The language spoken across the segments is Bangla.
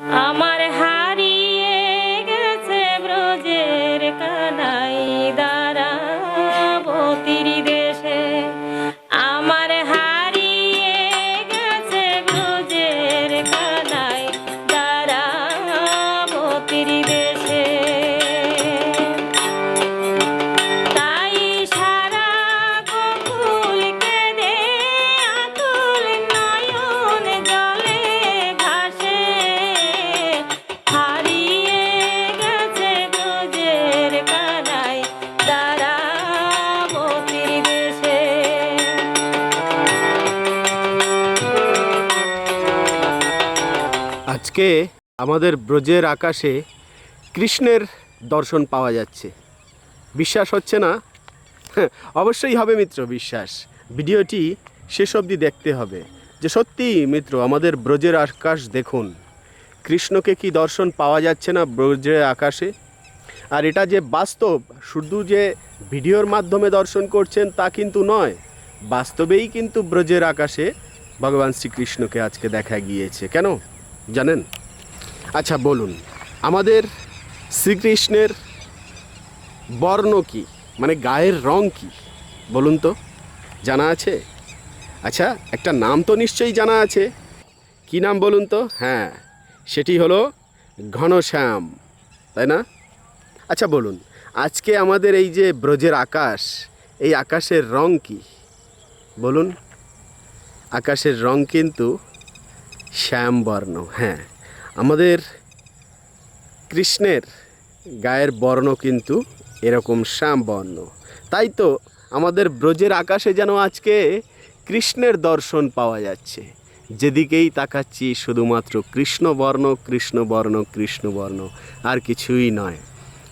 আমার আজকে আমাদের ব্রজের আকাশে কৃষ্ণের দর্শন পাওয়া যাচ্ছে। বিশ্বাস হচ্ছে না? অবশ্যই হবে মিত্র, বিশ্বাস। ভিডিওটি শেষ অবধি দেখতে হবে। যে সত্যি মিত্র, আমাদের ব্রজের আকাশ দেখুন। কৃষ্ণকে কি দর্শন পাওয়া যাচ্ছে না ব্রজের আকাশে? আর এটা যে বাস্তব, শুধু যে ভিডিওর মাধ্যমে দর্শন করছেন তা কিন্তু নয়, বাস্তবেই কিন্তু ব্রজের আকাশে ভগবান শ্রীকৃষ্ণকে আজকে দেখা গিয়েছে। কেন? জানেন? আচ্ছা বলুন, আমাদের শ্রীকৃষ্ণের বর্ণ কি? মানে গায়ের রং কি? বলুন তো, জানা আছে? আচ্ছা একটা নাম তো নিশ্চয়ই জানা আছে। কি নাম বলুন তো? হ্যাঁ সেটি হলো ঘনশ্যাম, তাই না? আচ্ছা বলুন, আজকে আমাদের এই যে ব্রজের আকাশ, এই আকাশের রং কি? বলুন, আকাশের রং কিন্তু শ্যামবর্ণ হ্যাঁ। আমাদের কৃষ্ণের গায়ের বর্ণ কিন্তু এরকম শ্যামবর্ণ। তাই তো আমাদের ব্রজের আকাশে যেন আজকে কৃষ্ণের দর্শন পাওয়া যাচ্ছে। যেদিকেই তাকাচ্ছি শুধুমাত্র কৃষ্ণবর্ণ কৃষ্ণবর্ণ কৃষ্ণবর্ণ, আর কিছুই নয়।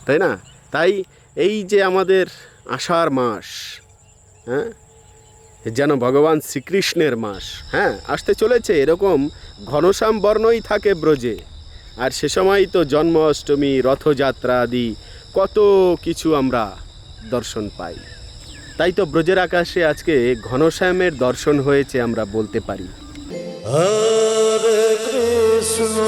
তাই না? তাই এই যে আমাদের আষাঢ় মাস হ্যাঁ যেন ভগবান শ্রীকৃষ্ণের মাস। হ্যাঁ আসতে চলেছে, এরকম ঘনশ্যাম বর্ণই থাকে ব্রজে। আর সে সময় তো জন্মাষ্টমী রথযাত্রা আদি, কত কিছু আমরা দর্শন পাই। তাই তো ব্রজের আকাশে আজকে ঘনশ্যামের দর্শন হয়েছে আমরা বলতে পারি। কৃষ্ণ।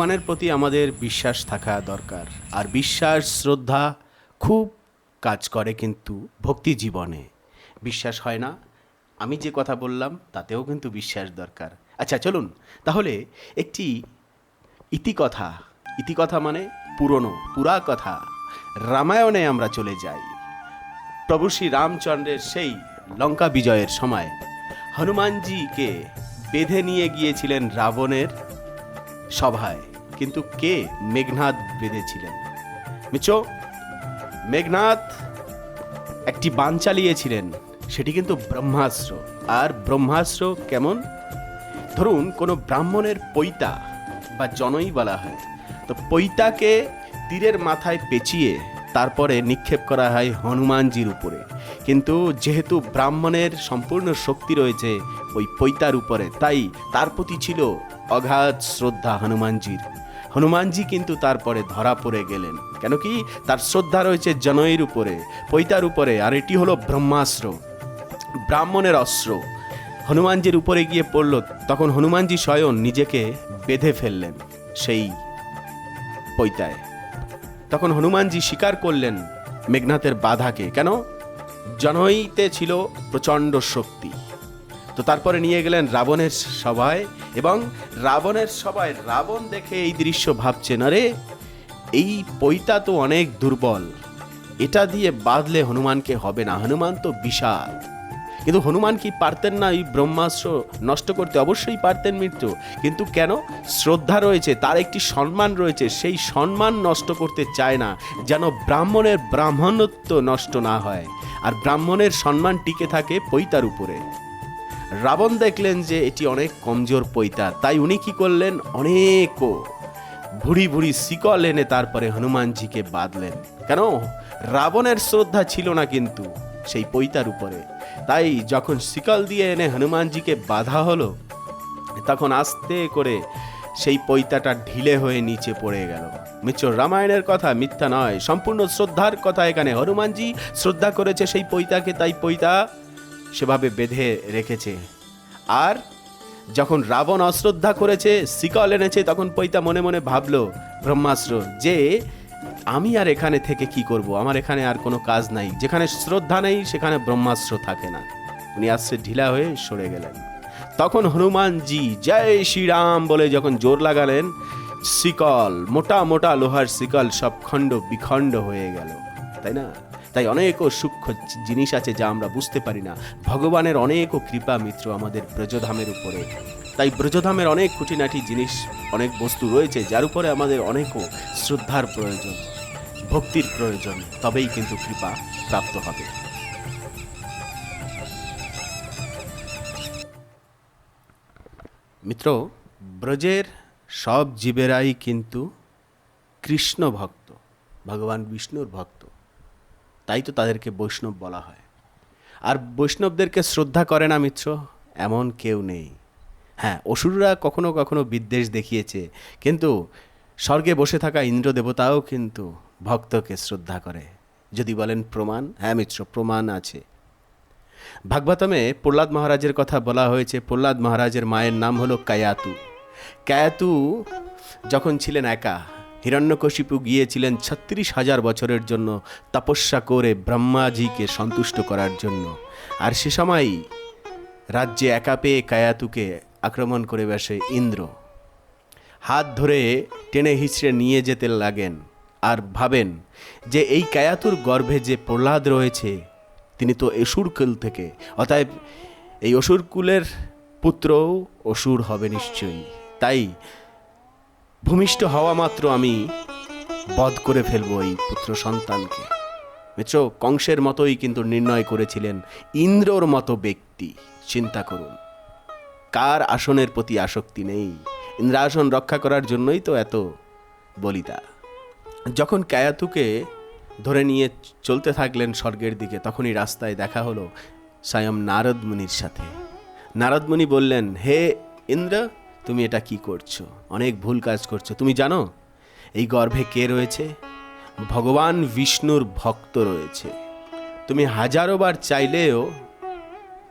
ভগবানের প্রতি আমাদের বিশ্বাস থাকা দরকার। আর বিশ্বাস, শ্রদ্ধা খুব কাজ করে কিন্তু ভক্তি জীবনে। বিশ্বাস হয় না, আমি যে কথা বললাম তাতেও কিন্তু বিশ্বাস দরকার। আচ্ছা চলুন, তাহলে একটি ইতিকথা ইতিকথা মানে পুরনো পুরা কথা রামায়ণে আমরা চলে যাই। প্রভু শ্রী রামচন্দ্রের সেই লঙ্কা বিজয়ের সময় হনুমানজিকে বেঁধে নিয়ে গিয়েছিলেন রাবণের সভায়। কিন্তু কে মেঘনাদ বেঁধেছিলেন? মিত্র মেঘনাদ একটি বান চালিয়েছিলেন, সেটি কিন্তু ব্রহ্মাস্ত্র। আর ব্রহ্মাস্ত্র কেমন? ধরুন, কোনো ব্রাহ্মণের পৈতা বা জনই বলা হয়। তো পৈতাকে তীরের মাথায় পেঁচিয়ে তারপরে নিক্ষেপ করা হয় হনুমানজির উপরে। কিন্তু যেহেতু ব্রাহ্মণের সম্পূর্ণ শক্তি রয়েছে ওই পৈতার উপরে, তাই তার প্রতি ছিল অগাধ শ্রদ্ধা হনুমানজির। হনুমানজি কিন্তু তারপরে ধরা পড়ে গেলেন। কেন কি? তার শ্রদ্ধা রয়েছে জনইর উপরে, পৈতার উপরে, আর এটি হলো ব্রহ্মাস্ত্র, ব্রাহ্মণের অস্ত্র। হনুমানজির উপরে গিয়ে পড়ল, তখন হনুমানজি স্বয়ং নিজেকে বেঁধে ফেললেন সেই পৈতায়। তখন হনুমানজি স্বীকার করলেন মেঘনাথের বাধাকে। কেন? জনইতে ছিল প্রচণ্ড শক্তি। তো তারপরে নিয়ে গেলেন রাবণের সভায় এবং রাবণের সভায় রাবণ দেখে এই দৃশ্য ভাবছেন আরে এই পৈতা তো অনেক দুর্বল। এটা দিয়ে বাঁধলে হনুমানকে হবে না। হনুমান তো বিশাল। কিন্তু হনুমান কি পারতেন না এই ব্রহ্মাস্ত্র নষ্ট করতে? অবশ্যই পারতেন মৃত্যু। কিন্তু কেন? শ্রদ্ধা রয়েছে, তার একটি সম্মান রয়েছে। সেই সম্মান নষ্ট করতে চায় না, যেন ব্রাহ্মণের ব্রাহ্মণত্ব নষ্ট না হয়। আর ব্রাহ্মণের সম্মান টিকে থাকে পৈতার উপরে। রাবণ দেখলেন যে এটি অনেক কমজোর পৈতা, তাই উনি কি করলেন? অনেকও ভুড়ি ভুড়ি শিকল এনে তারপরে হনুমানজিকে বাঁধলেন। কেন? রাবণের শ্রদ্ধা ছিল না কিন্তু সেই পৈতার উপরে। তাই যখন শিকল দিয়ে এনে হনুমানজিকে বাঁধা হলো, তখন আস্তে করে সেই পৈতাটা ঢিলে হয়ে নিচে পড়ে গেল। মিত্র রামায়ণের কথা মিথ্যা নয়, সম্পূর্ণ শ্রদ্ধার কথা এখানে। হনুমানজি শ্রদ্ধা করেছে সেই পৈতাকে, তাই পৈতা সেভাবে বেঁধে রেখেছে। আর যখন রাবণ অশ্রদ্ধা করেছে, শিকল এনেছে, তখন পৈতা মনে মনে ভাবল, ব্রহ্মাস্ত্র, যে আমি আর এখানে থেকে কি করব? আমার এখানে আর কোনো কাজ নাই। যেখানে শ্রদ্ধা নেই, সেখানে ব্রহ্মাস্ত্র থাকে না। উনি আসছে ঢিলা হয়ে সরে গেলেন। তখন হনুমানজি জয় শ্রীরাম বলে যখন জোর লাগালেন, শিকল, মোটা মোটা লোহার শিকল সব খণ্ড বিখণ্ড হয়ে গেল। তাই না? তাই অনেকও সূক্ষ্ম জিনিস আছে যা আমরা বুঝতে পারি না। ভগবানের অনেকও কৃপা মিত্র আমাদের ব্রজধামের উপরে। তাই ব্রজধামের অনেক খুঁটিনাটি জিনিস, অনেক বস্তু রয়েছে যার উপরে আমাদের অনেকও শ্রদ্ধার প্রয়োজন, ভক্তির প্রয়োজন, তবেই কিন্তু কৃপা প্রাপ্ত হবে। মিত্র, ব্রজের সব জীবেরাই কিন্তু কৃষ্ণ ভক্ত, ভগবান বিষ্ণুর ভক্ত। তাই তো তাদেরকে বৈষ্ণব বলা হয়। আর বৈষ্ণবদেরকে শ্রদ্ধা করে না মিত্র? এমন কেউ নেই। হ্যাঁ অসুররা কখনো কখনো বিদ্বেষ দেখিয়েছে, কিন্তু স্বর্গে বসে থাকা ইন্দ্র দেবতাও কিন্তু ভক্তকে শ্রদ্ধা করে। যদি বলেন প্রমাণ? হ্যাঁ মিত্র, প্রমাণ আছে। ভাগবতমে প্রহ্লাদ মহারাজের কথা বলা হয়েছে। প্রহ্লাদ মহারাজের মায়ের নাম হলো কায়াতু। কায়াতু যখন ছিলেন একা হিরণ্যকশিপু গিয়েছিলেন ছত্রিশ হাজার বছরের জন্য তপস্যা করে ব্রহ্মাজিকে সন্তুষ্ট করার জন্য। আর সে সময়ই রাজ্যে একা পেয়ে কায়াতুকে আক্রমণ করে বসে ইন্দ্র। হাত ধরে টেনে হিচড়ে নিয়ে যেতে লাগেন আর ভাবেন যে এই কায়াতুর গর্ভে যে প্রহ্লাদ রয়েছে, তিনি তো অসুর কুল থেকে। অতএব এই অসুরকুলের পুত্রও অসুর হবে নিশ্চয়ই। তাই ভূমিষ্ঠ হওয়া মাত্র আমি বধ করে ফেলব এই পুত্র সন্তানকে। মিত্র, কংসের মতোই কিন্তু নির্ণয় করেছিলেন ইন্দ্রর মতো ব্যক্তি। চিন্তা করুন, কার আসনের প্রতি আসক্তি নেই? ইন্দ্রাসন রক্ষা করার জন্যই তো এত বলিতা। যখন কায়াতুকে ধরে নিয়ে চলতে থাকলেন স্বর্গের দিকে, তখনই রাস্তায় দেখা হলো স্বয়ং নারদ মুনির সাথে। নারদ মুনি বললেন, হে ইন্দ্র তুমি এটা কি করছ? অনেক ভুল কাজ করছ। তুমি জানো, এই গর্ভে কে রয়েছে? ভগবান বিষ্ণুর ভক্ত রয়েছে। তুমি হাজারো বার চাইলেও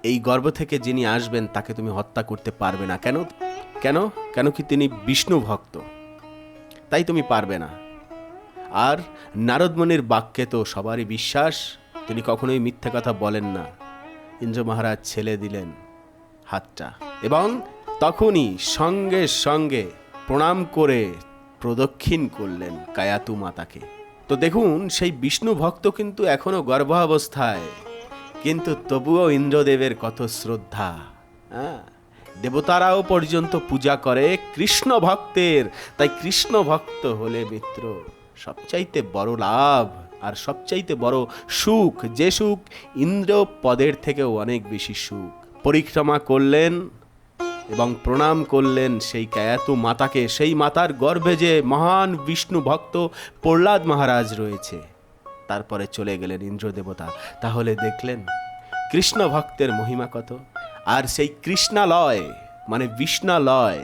এই গর্ভ থেকে যিনি আসবেন, তাকে তুমি হত্যা করতে পারবে না। কেন? কেন? কেন কি তিনি বিষ্ণু ভক্ত? তাই তুমি পারবে না। আর নারদমণির বাক্যে তো সবারই বিশ্বাস, তিনি কখনোই মিথ্যে কথা বলেন না। ইন্দ্র মহারাজ ছেলে দিলেন হাতটা। এবং তখনই সঙ্গে সঙ্গে প্রণাম করে প্রদক্ষিণ করলেন কায়াতু মাতাকে। তো দেখুন, সেই বিষ্ণু ভক্ত কিন্তু এখনও গর্ভাবস্থায়। কিন্তু তবুও ইন্দ্রদেবের কত শ্রদ্ধা হ্যাঁ? দেবতারাও পর্যন্ত পূজা করে, কৃষ্ণ ভক্তের। তাই কৃষ্ণ ভক্ত হলে মিত্র সবচাইতে বড় লাভ আর সবচাইতে বড় সুখ। যে সুখ ইন্দ্র পদের থেকেও অনেক বেশি সুখ। পরিক্রমা করলেন এবং প্রণাম করলেন সেই কায়াতু মাতাকে। সেই মাতার গর্ভে যে মহান বিষ্ণু ভক্ত প্রহ্লাদ মহারাজ রয়েছে, তারপরে চলে গেলেন ইন্দ্রদেবতা। তাহলে দেখলেন, কৃষ্ণ ভক্তের মহিমা কত? আর সেই কৃষ্ণালয় মানে বিষ্ণালয়,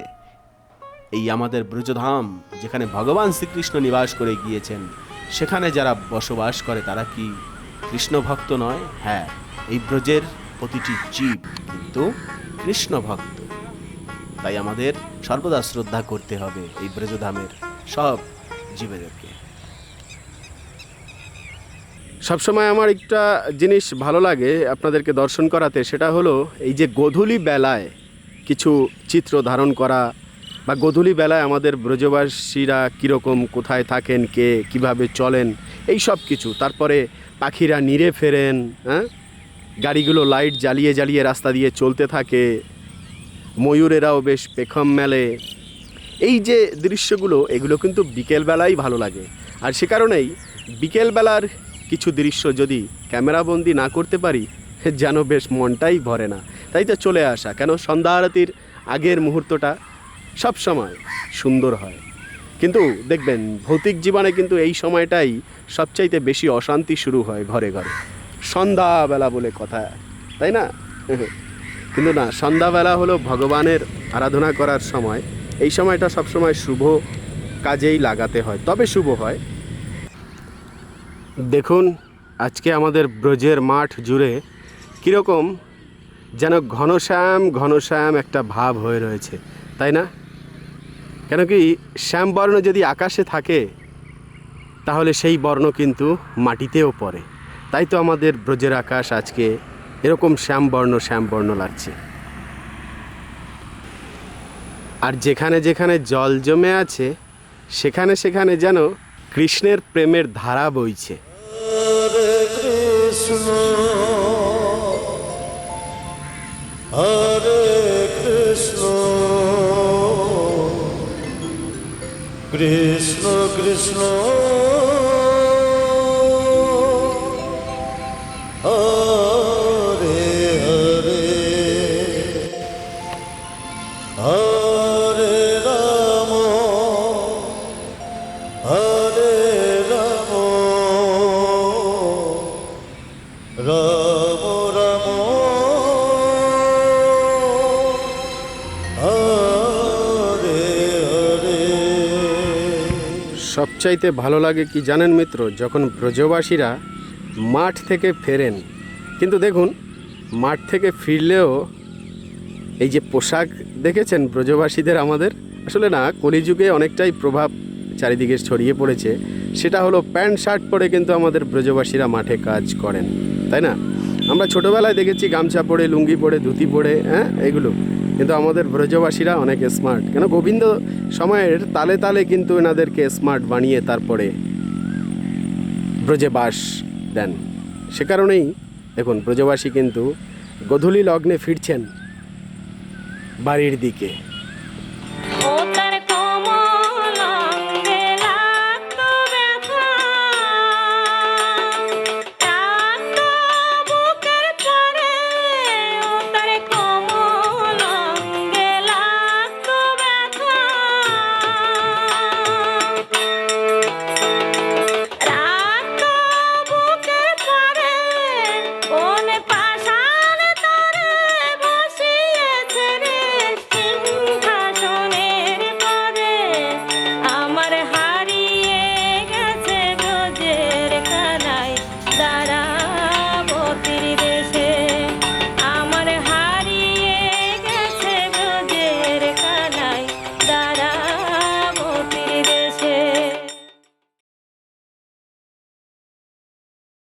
এই আমাদের ব্রজধাম, যেখানে ভগবান শ্রীকৃষ্ণ নিবাস করে গিয়েছেন, সেখানে যারা বসবাস করে, তারা কি কৃষ্ণ ভক্ত নয়? হ্যাঁ এই ব্রজের প্রতিটি জীব কিন্তু কৃষ্ণ ভক্ত। তাই আমাদের সর্বদা শ্রদ্ধা করতে হবে এই ব্রজধামের সব জীবেদেরকে। সবসময় আমার একটা জিনিস ভালো লাগে আপনাদেরকে দর্শন করাতে, সেটা হলো এই যে গোধূলি বেলায় কিছু চিত্র ধারণ করা বা গোধূলি বেলায় আমাদের ব্রজবাসীরা কীরকম কোথায় থাকেন, কে কীভাবে চলেন, এই সব কিছু। তারপরে পাখিরা নিরে ফেরেন হ্যাঁ? গাড়িগুলো লাইট জ্বালিয়ে জ্বালিয়ে রাস্তা দিয়ে চলতে থাকে ময়ূরেরাও বেশ পেখম মেলে। এই যে দৃশ্যগুলো, এগুলো কিন্তু বিকেলবেলাই ভালো লাগে। আর সে কারণেই বিকেলবেলার কিছু দৃশ্য যদি ক্যামেরাবন্দি না করতে পারি, যেন বেশ মনটাই ভরে না। তাই তো চলে আসা, কেন সন্ধ্যা আরতির আগের মুহূর্তটা সব সময় সুন্দর হয়। কিন্তু দেখবেন, ভৌতিক জীবনে কিন্তু এই সময়টাই সবচাইতে বেশি অশান্তি শুরু হয় ঘরে ঘরে। সন্ধ্যাবেলা বলে কথা, তাই না? কিন্তু না, সন্ধ্যাবেলা হলো ভগবানের আরাধনা করার সময়। এই সময়টা সবসময় শুভ কাজেই লাগাতে হয়, তবে শুভ হয়। দেখুন, আজকে আমাদের ব্রজের মাঠ জুড়ে কীরকম যেন ঘনশ্যাম ঘনশ্যাম একটা ভাব হয়ে রয়েছে, তাই না? কেন কি শ্যামবর্ণ যদি আকাশে থাকে, তাহলে সেই বর্ণ কিন্তু মাটিতেও পড়ে। তাই তো আমাদের ব্রজের আকাশ আজকে এরকম শ্যামবর্ণ শ্যামবর্ণ লাগছে। আর যেখানে যেখানে জল জমে আছে, সেখানে সেখানে যেন কৃষ্ণের প্রেমের ধারা বইছে। কৃষ্ণ কৃষ্ণ সবচাইতে ভালো লাগে কি জানেন মিত্র, যখন ব্রজবাসীরা মাঠ থেকে ফেরেন, কিন্তু দেখুন, মাঠ থেকে ফিরলেও এই যে পোশাক দেখেছেন ব্রজবাসীদের আমাদের? আসলে না, কলিযুগে অনেকটাই প্রভাব চারিদিকে ছড়িয়ে পড়েছে। সেটা হলো প্যান্ট, শার্ট পরে কিন্তু আমাদের ব্রজবাসীরা মাঠে কাজ করেন, তাই না? আমরা ছোটোবেলায় দেখেছি গামছা পরে, লুঙ্গি পরে, ধুতি পরে হ্যাঁ এগুলো কিন্তু আমাদের ব্রজবাসীরা অনেক স্মার্ট কেন? গোবিন্দ সময়ের তালে তালে কিন্তু এনাদেরকে স্মার্ট বানিয়ে তারপরে ব্রজে বাস দেন। সে কারণেই দেখুন ব্রজবাসী কিন্তু গধূলি লগ্নে ফিরছেন বাড়ির দিকে।